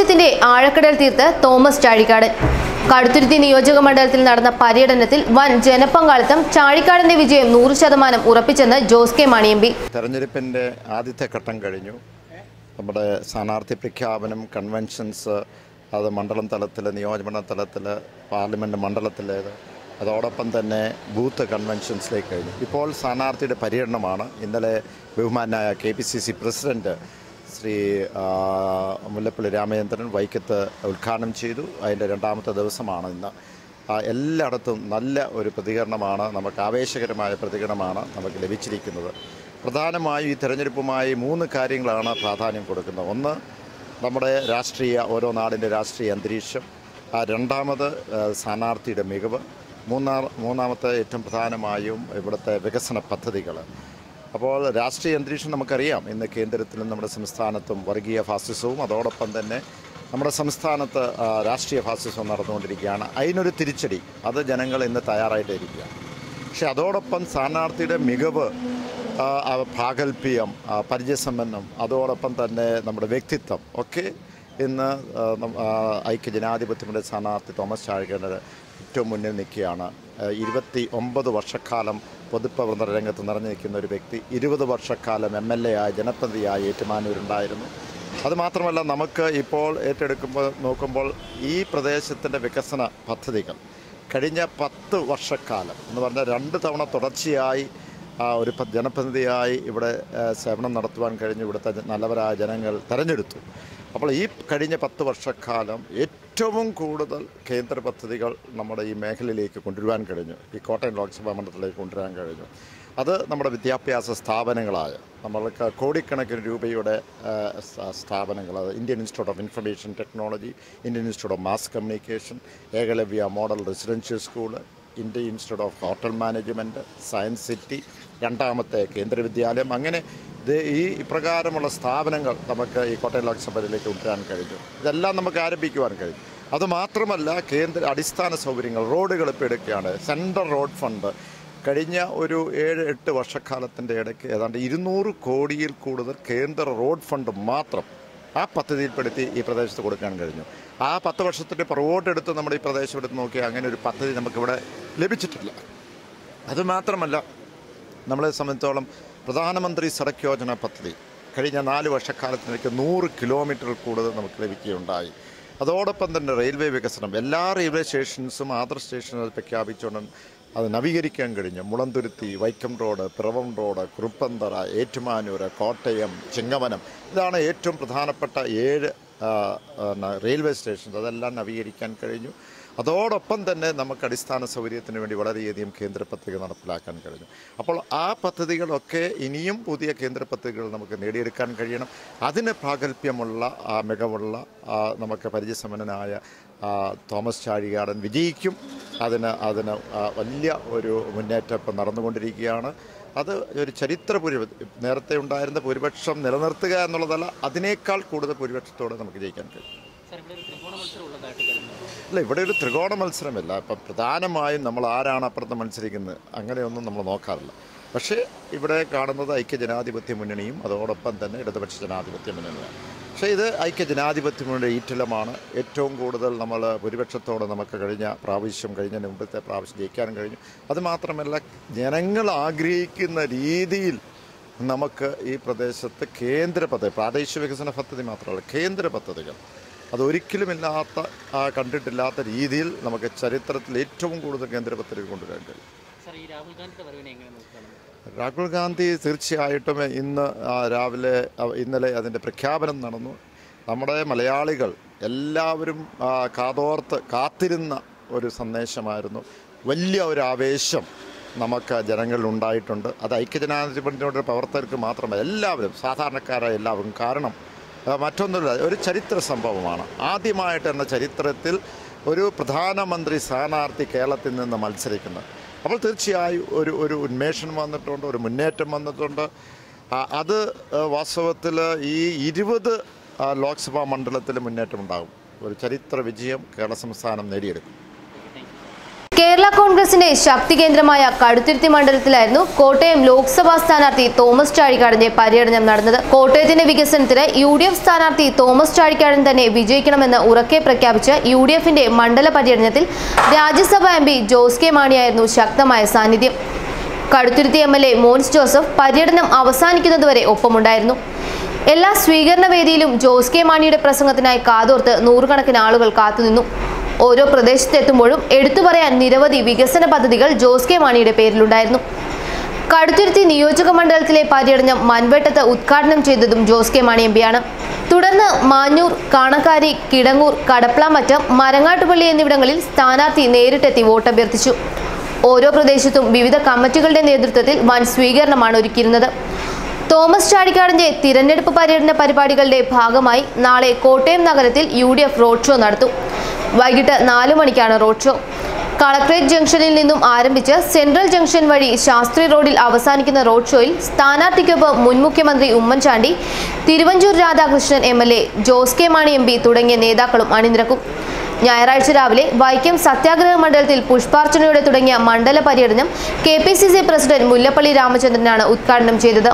ആഴക്കടൽ തീർത്ത് തോമസ് ചാഴിക്കാടൻ കടുത്തുരുത്തി നിയോജക മണ്ഡലത്തിൽ നടന്ന പര്യടനത്തിൽ വൻ ജനപങ്കാളിത്തം ചാഴിക്കാടന്റെ വിജയം നൂറ് ശതമാനം ഉറപ്പിച്ചെന്ന് Jose K Mani M P തെരഞ്ഞെടുപ്പിന്റെ ആദ്യത്തെ ഘട്ടം കഴിഞ്ഞു. നമ്മുടെ സ്ഥാനാർത്ഥി പ്രഖ്യാപനം കൺവെൻഷൻസ് അത് മണ്ഡലം തലത്തിൽ നിയോജകമണ്ഡല തലത്തിൽ പാർലമെന്റ് മണ്ഡലത്തിലേത് അതോടൊപ്പം തന്നെ ബൂത്ത് കൺവെൻഷൻസിലേക്ക് കഴിഞ്ഞു. ഇപ്പോൾ സ്ഥാനാർത്ഥിയുടെ പര്യടനമാണ്. ഇന്നലെ ബഹുമാനായ K P C C president Shri Mullappally Ramachandran വൈക്കത്ത് ഉദ്ഘാടനം ചെയ്തു. അതിന്റെ രണ്ടാമത്തെ ദിവസമാണ് ഇന്ന്. എല്ലായിടത്തും നല്ല ഒരു പ്രതികരണമാണ് നമുക്ക് ആവേശകരമായ പ്രതികരണമാണ് നമുക്ക് ലഭിച്ചിരിക്കുന്നത്. പ്രധാനമായും ഈ തെരഞ്ഞെടുപ്പുമായി മൂന്ന് കാര്യങ്ങളാണ് പ്രാധാന്യം കൊടുക്കുന്നത്. ഒന്ന് നമ്മുടെ രാഷ്ട്രീയ ഓരോ നാടിന്റെ രാഷ്ട്രീയ അന്തരീക്ഷം. രണ്ടാമത് സ്ഥാനാർത്ഥിയുടെ മികവ്. മൂന്നാ മൂന്നാമത്തെ ഏറ്റവും പ്രധാനമായും ഇവിടുത്തെ വികസന പദ്ധതികൾ. അപ്പോൾ രാഷ്ട്രീയ അന്തരീക്ഷം നമുക്കറിയാം. ഇന്ന് കേന്ദ്രത്തിലും നമ്മുടെ സംസ്ഥാനത്തും വർഗീയ ഫാസിസവും അതോടൊപ്പം തന്നെ നമ്മുടെ സംസ്ഥാനത്ത് രാഷ്ട്രീയ ഫാസിസവും നടന്നുകൊണ്ടിരിക്കുകയാണ്. അതിനൊരു തിരിച്ചടി. അത് ജനങ്ങൾ ഇന്ന് തയ്യാറായിട്ടിരിക്കുകയാണ്. പക്ഷെ അതോടൊപ്പം സ്ഥാനാർത്ഥിയുടെ മികവ് ആ, പരിചയസമ്പന്നം അതോടൊപ്പം തന്നെ നമ്മുടെ വ്യക്തിത്വം ഒക്കെ ഇന്ന് ഐക്യ ജനാധിപത്യ സ്ഥാനാർത്ഥി തോമസ് ചാഴികേണ്ടത് ഏറ്റവും മുന്നിൽ നിൽക്കുകയാണ്. ഇരുപത്തി ഒമ്പത് വർഷക്കാലം പൊതുപ്രവർത്തന രംഗത്ത് നിറഞ്ഞു നിൽക്കുന്ന ഒരു വ്യക്തി ഇരുപത് വർഷക്കാലം എം എൽ എ ആയി ജനപ്രതിയായി ഏറ്റുമാനൂരുണ്ടായിരുന്നു അതുമാത്രമല്ല നമുക്ക് ഇപ്പോൾ ഏറ്റെടുക്കുമ്പോൾ നോക്കുമ്പോൾ ഈ പ്രദേശത്തിന്റെ വികസന പദ്ധതികൾ കഴിഞ്ഞ പത്ത് വർഷക്കാലം എന്ന് പറഞ്ഞാൽ രണ്ട് തവണ തുടർച്ചയായി ഒരു ജനപ്രതിനിധിയായി ഇവിടെ സേവനം നടത്തുവാൻ കഴിഞ്ഞ് ഇവിടുത്തെ നല്ലവരായ ജനങ്ങൾ തെരഞ്ഞെടുത്തു. അപ്പോൾ ഈ കഴിഞ്ഞ പത്ത് വർഷക്കാലം ഏറ്റവും കൂടുതൽ കേന്ദ്ര പദ്ധതികൾ നമ്മുടെ ഈ മേഖലയിലേക്ക് കൊണ്ടുവരാൻ കഴിഞ്ഞു. ഈ കോട്ടയം ലോക്സഭാ മണ്ഡലത്തിലേക്ക് കൊണ്ടുവരാൻ കഴിഞ്ഞു. അത് നമ്മുടെ വിദ്യാഭ്യാസ സ്ഥാപനങ്ങളായ നമ്മൾക്ക് കോടിക്കണക്കിന് രൂപയുടെ സ്ഥാപനങ്ങൾ അത് Indian institute of information technology Indian institute of mass communication Eklavya model residential school Indian institute of hotel management science city രണ്ടാമത്തെ കേന്ദ്ര വിദ്യാലയം. അങ്ങനെ ഈ ഇപ്രകാരമുള്ള സ്ഥാപനങ്ങൾ നമുക്ക് ഈ കോട്ടയം ലോക്സഭയിലേക്ക് കൊണ്ടുവരാൻ കഴിഞ്ഞു. ഇതെല്ലാം നമുക്ക് ആരംഭിക്കുവാൻ കഴിഞ്ഞു. അതുമാത്രമല്ല കേന്ദ്ര അടിസ്ഥാന സൗകര്യങ്ങൾ റോഡുകൾ ഇപ്പോൾ എടുക്കുകയാണ്. സെൻട്രൽ റോഡ് ഫണ്ട് കഴിഞ്ഞ ഒരു ഏഴ് എട്ട് വർഷക്കാലത്തിന്റെ ഇടയ്ക്ക് ഏതാണ്ട് ഇരുന്നൂറ് കോടിയിൽ കൂടുതൽ കേന്ദ്ര റോഡ് ഫണ്ട് മാത്രം ആ പദ്ധതിയിൽപ്പെടുത്തി ഈ പ്രദേശത്ത് കൊടുക്കാൻ കഴിഞ്ഞു. ആ പത്ത് വർഷത്തിന്റെ പുറകോട്ടെടുത്ത് നമ്മുടെ ഈ പ്രദേശം എടുത്ത് നോക്കിയാൽ അങ്ങനെ ഒരു പദ്ധതി നമുക്കിവിടെ ലഭിച്ചിട്ടില്ല. അതുമാത്രമല്ല നമ്മളെ സംബന്ധിച്ചോളം പ്രധാനമന്ത്രി സടക്ക് യോജന പദ്ധതി കഴിഞ്ഞ നാല് വർഷക്കാലത്തിനേക്ക് നൂറ് കിലോമീറ്റർ കൂടുതൽ നമുക്ക് ലഭിക്കുകയുണ്ടായി. അതോടൊപ്പം തന്നെ റെയിൽവേ വികസനം എല്ലാ റെയിൽവേ സ്റ്റേഷൻസും ആദർ സ്റ്റേഷനുകൾ പ്രഖ്യാപിച്ചുകൊണ്ട് അത് നവീകരിക്കാൻ കഴിഞ്ഞു. Mulanthuruthy Vaikom road Piravom road Kuruppanthara Ettumanoor Kottayam Chingavanam. ഇതാണ് ഏറ്റവും പ്രധാനപ്പെട്ട ഏഴ് റെയിൽവേ സ്റ്റേഷൻസ് അതെല്ലാം നവീകരിക്കാൻ കഴിഞ്ഞു. അതോടൊപ്പം തന്നെ നമുക്ക് അടിസ്ഥാന സൗകര്യത്തിന് വേണ്ടി വളരെയധികം കേന്ദ്ര പദ്ധതികൾ നടപ്പിലാക്കാൻ കഴിഞ്ഞു. അപ്പോൾ ആ പദ്ധതികളൊക്കെ ഇനിയും പുതിയ കേന്ദ്ര പദ്ധതികൾ നമുക്ക് നേടിയെടുക്കാൻ കഴിയണം. അതിന് പ്രാഗൽഭ്യമുള്ള ആ മികവുള്ള നമുക്ക് പരിചയസമ്പന്നനായ തോമസ് ചാഴികാടൻ വിജയിക്കും. അതിന് അതിന് വലിയ ഒരു മുന്നേറ്റം ഇപ്പം നടന്നുകൊണ്ടിരിക്കുകയാണ്. അത് ഒരു ചരിത്ര ഭൂരിപ നേരത്തെ ഉണ്ടായിരുന്ന ഭൂരിപക്ഷം നിലനിർത്തുക എന്നുള്ളതല്ല അതിനേക്കാൾ കൂടുതൽ ഭൂരിപക്ഷത്തോടെ നമുക്ക് ജയിക്കാൻ കഴിയും. അല്ല ഇവിടെ ഒരു ത്രികോണ മത്സരമല്ല. ഇപ്പം പ്രധാനമായും നമ്മൾ ആരാണ് അപ്പുറത്ത് മത്സരിക്കുന്നത്? അങ്ങനെയൊന്നും നമ്മൾ നോക്കാറില്ല. പക്ഷേ ഇവിടെ കാണുന്നത് ഐക്യ ജനാധിപത്യ മുന്നണിയും അതോടൊപ്പം തന്നെ ഇടതുപക്ഷ ജനാധിപത്യ മുന്നണിയാണ്. പക്ഷേ ഇത് ഐക്യ ജനാധിപത്യ മുന്നണിയുടെ ഈറ്റിലമാണ്. ഏറ്റവും കൂടുതൽ നമ്മൾ ഭൂരിപക്ഷത്തോടെ നമുക്ക് കഴിഞ്ഞ പ്രാവശ്യം കഴിഞ്ഞ മുമ്പത്തെ പ്രാവശ്യം ജയിക്കാനും കഴിഞ്ഞു. അതുമാത്രമല്ല ജനങ്ങൾ ആഗ്രഹിക്കുന്ന രീതിയിൽ നമുക്ക് ഈ പ്രദേശത്ത് കേന്ദ്ര പദ്ധതി പ്രാദേശിക വികസന പദ്ധതി മാത്രമല്ല കേന്ദ്ര പദ്ധതികൾ. അതൊരിക്കലുമില്ലാത്ത കണ്ടിട്ടില്ലാത്ത രീതിയിൽ നമുക്ക് ചരിത്രത്തിൽ ഏറ്റവും കൂടുതൽ കേന്ദ്ര പദ്ധതികൾ കൊണ്ടുവരാൻ കഴിയും. രാഹുൽ ഗാന്ധി തീർച്ചയായിട്ടും ഇന്ന് രാവിലെ ഇന്നലെ അതിന്റെ പ്രഖ്യാപനം നടന്നു. നമ്മുടെ മലയാളികൾ എല്ലാവരും കാതോർത്ത് കാത്തിരുന്ന ഒരു സന്ദേശമായിരുന്നു. വലിയ ഒരു ആവേശം നമുക്ക് ജനങ്ങളിൽ ഉണ്ടായിട്ടുണ്ട്. അത് ഐക്യജനാധിപത്യത്തിന്റെ പ്രവർത്തകർക്ക് മാത്രമല്ല എല്ലാവരും സാധാരണക്കാരായ എല്ലാവരും കാരണം. മറ്റൊന്നുമില്ല ഒരു ചരിത്ര സംഭവമാണ്. ആദ്യമായിട്ട് എന്ന ചരിത്രത്തിൽ ഒരു പ്രധാനമന്ത്രി സ്ഥാനാർത്ഥി കേരളത്തിൽ നിന്ന് മത്സരിക്കുന്നത്. അപ്പോൾ തീർച്ചയായും ഒരു ഒരു ഉന്മേഷം വന്നിട്ടുണ്ട് ഒരു മുന്നേറ്റം വന്നിട്ടുണ്ട്. അത് വാസ്തവത്തിൽ ഈ ഇരുപത് ലോക്സഭാ മണ്ഡലത്തിൽ മുന്നേറ്റം ഉണ്ടാകും ഒരു ചരിത്ര വിജയം കേരള സംസ്ഥാനം നേടിയെടുക്കും. കേരള കോൺഗ്രസിന്റെ ശക്തി കേന്ദ്രമായ കടുത്തുരുത്തി മണ്ഡലത്തിലായിരുന്നു കോട്ടയം ലോക്സഭാ സ്ഥാനാർത്ഥി തോമസ് ചാഴിക്കാടന്റെ പര്യടനം നടന്നത്. കോട്ടയത്തിന്റെ വികസനത്തിന് യു ഡി എഫ് സ്ഥാനാർത്ഥി തോമസ് ചാഴിക്കാടൻ തന്നെ വിജയിക്കണമെന്ന് ഉറക്കെ പ്രഖ്യാപിച്ച യു ഡി എഫിന്റെ മണ്ഡല പര്യടനത്തിൽ Rajya Sabha M P Jose K മാണിയായിരുന്നു ശക്തമായ സാന്നിധ്യം. Kaduthuruthy M L A Mons Joseph പര്യടനം അവസാനിക്കുന്നതുവരെ ഒപ്പമുണ്ടായിരുന്നു. എല്ലാ സ്വീകരണ വേദിയിലും ജോസ് കെ മാണിയുടെ പ്രസംഗത്തിനായി കാതോർത്ത് നൂറുകണക്കിന് ആളുകൾ കാത്തുനിന്നു. ഓരോ പ്രദേശത്തെത്തുമ്പോഴും എടുത്തു പറയാൻ നിരവധി വികസന പദ്ധതികൾ ജോസ് കെ മാണിയുടെ പേരിലുണ്ടായിരുന്നു. കടുത്തുരുത്തി നിയോജക മണ്ഡലത്തിലെ പര്യടനം മൺവെട്ടത്ത് ഉദ്ഘാടനം ചെയ്തതും ജോസ് കെ മാണി എം പിയാണ് തുടർന്ന് മാഞ്ഞൂർ കാണക്കാരി കിടങ്ങൂർ കടപ്ലാമറ്റം മരങ്ങാട്ടുപള്ളി എന്നിവിടങ്ങളിൽ സ്ഥാനാർത്ഥി നേരിട്ടെത്തി വോട്ടഭ്യർത്ഥിച്ചു. ഓരോ പ്രദേശത്തും വിവിധ കമ്മിറ്റികളുടെ നേതൃത്വത്തിൽ വൻ സ്വീകരണമാണ് ഒരുക്കിയിരുന്നത്. തോമസ് ചാടിക്കാടിന്റെ തിരഞ്ഞെടുപ്പ് പര്യടന പരിപാടികളുടെ ഭാഗമായി നാളെ കോട്ടയം നഗരത്തിൽ U D F road show നടത്തും. വൈകിട്ട് നാലു മണിക്കാണ് റോഡ് ഷോ കളക്ട്രേറ്റ് ജംഗ്ഷനിൽ നിന്നും ആരംഭിച്ച് സെൻട്രൽ ജംഗ്ഷൻ വഴി ശാസ്ത്രി റോഡിൽ അവസാനിക്കുന്ന റോഡ് ഷോയിൽ സ്ഥാനാർത്ഥിക്കൊപ്പം മുൻ മുഖ്യമന്ത്രി Oommen Chandy Thiruvanchoor Radhakrishnan M L A Jose K Mani M P തുടങ്ങിയ നേതാക്കളും അണിനിരക്കും. ഞായറാഴ്ച രാവിലെ വൈക്കം സത്യാഗ്രഹ മണ്ഡലത്തിൽ പുഷ്പാർച്ചനയോടെ തുടങ്ങിയ മണ്ഡല പര്യടനം കെ പ്രസിഡന്റ് മുല്ലപ്പള്ളി രാമചന്ദ്രനാണ് ഉദ്ഘാടനം ചെയ്തത്.